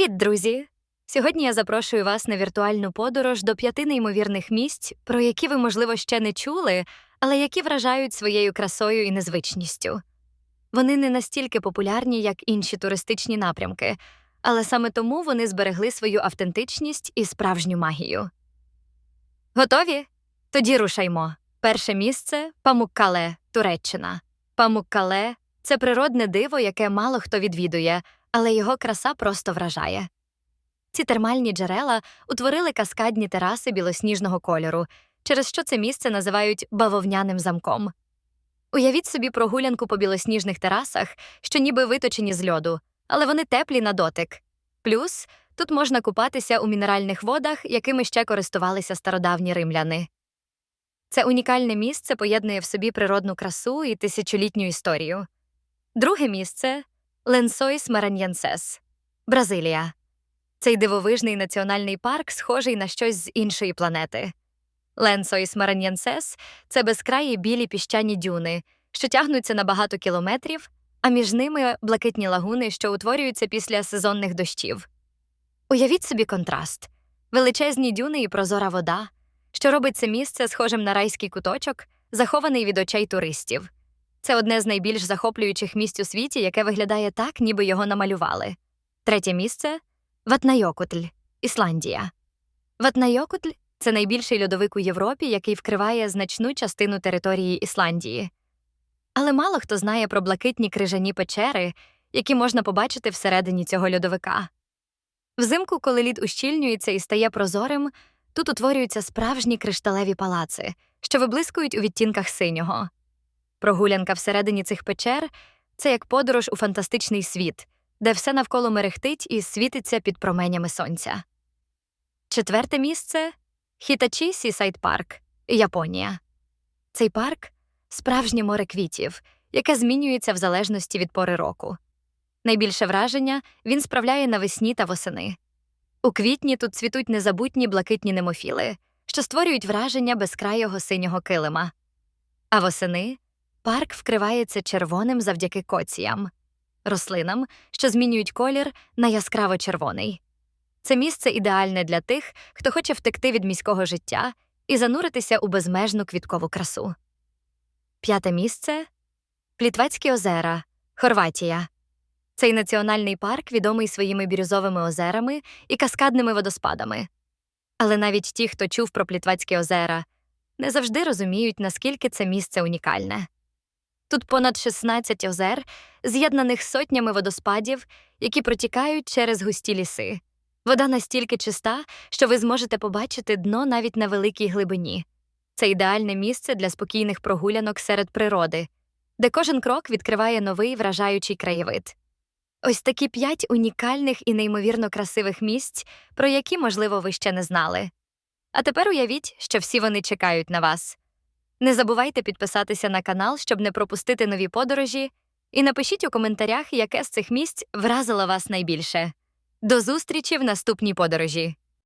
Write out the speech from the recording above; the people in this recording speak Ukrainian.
Привіт, друзі! Сьогодні я запрошую вас на віртуальну подорож до п'яти неймовірних місць, про які ви, можливо, ще не чули, але які вражають своєю красою і незвичністю. Вони не настільки популярні, як інші туристичні напрямки, але саме тому вони зберегли свою автентичність і справжню магію. Готові? Тоді рушаймо. Перше місце Памуккале, Туреччина. Памуккале – це природне диво, яке мало хто відвідує, але його краса просто вражає. Ці термальні джерела утворили каскадні тераси білосніжного кольору, через що це місце називають бавовняним замком. Уявіть собі прогулянку по білосніжних терасах, що ніби виточені з льоду, але вони теплі на дотик. Плюс тут можна купатися у мінеральних водах, якими ще користувалися стародавні римляни. Це унікальне місце поєднує в собі природну красу і тисячолітню історію. Друге місце Ленсойс Мараньянсес, Бразилія. Цей дивовижний національний парк схожий на щось з іншої планети. Ленсойс Мараньянсес це безкраї білі піщані дюни, що тягнуться на багато кілометрів, а між ними блакитні лагуни, що утворюються після сезонних дощів. Уявіть собі контраст величезні дюни і прозора вода, що робить це місце схожим на райський куточок, захований від очей туристів. Це одне з найбільш захоплюючих місць у світі, яке виглядає так, ніби його намалювали. Третє місце Ватнайокутль, Ісландія. Ватнайокутль це найбільший льодовик у Європі, який вкриває значну частину території Ісландії. Але мало хто знає про блакитні крижані печери, які можна побачити всередині цього льодовика. Взимку, коли лід ущільнюється і стає прозорим, тут утворюються справжні кришталеві палаци, що виблискують у відтінках синього. Прогулянка всередині цих печер це як подорож у фантастичний світ, де все навколо мерехтить і світиться під променями сонця. Четверте місце Хітачі Сісайд Парк, Японія. Цей парк справжнє море квітів, яке змінюється в залежності від пори року. Найбільше враження він справляє навесні та восени. У квітні тут цвітуть незабутні блакитні немофіли, що створюють враження безкрайого синього килима. А восени парк вкривається червоним завдяки коціям, рослинам, що змінюють колір на яскраво червоний. Це місце ідеальне для тих, хто хоче втекти від міського життя і зануритися у безмежну квіткову красу. П'яте місце Плітвецькі озера, Хорватія. Цей національний парк відомий своїми бірюзовими озерами і каскадними водоспадами. Але навіть ті, хто чув про Плітвецькі озера, не завжди розуміють, наскільки це місце унікальне. Тут понад 16 озер, з'єднаних сотнями водоспадів, які протікають через густі ліси. Вода настільки чиста, що ви зможете побачити дно навіть на великій глибині. Це ідеальне місце для спокійних прогулянок серед природи, де кожен крок відкриває новий вражаючий краєвид. Ось такі п'ять унікальних і неймовірно красивих місць, про які, можливо, ви ще не знали. А тепер уявіть, що всі вони чекають на вас. Не забувайте підписатися на канал, щоб не пропустити нові подорожі, і напишіть у коментарях, яке з цих місць вразило вас найбільше. До зустрічі в наступній подорожі!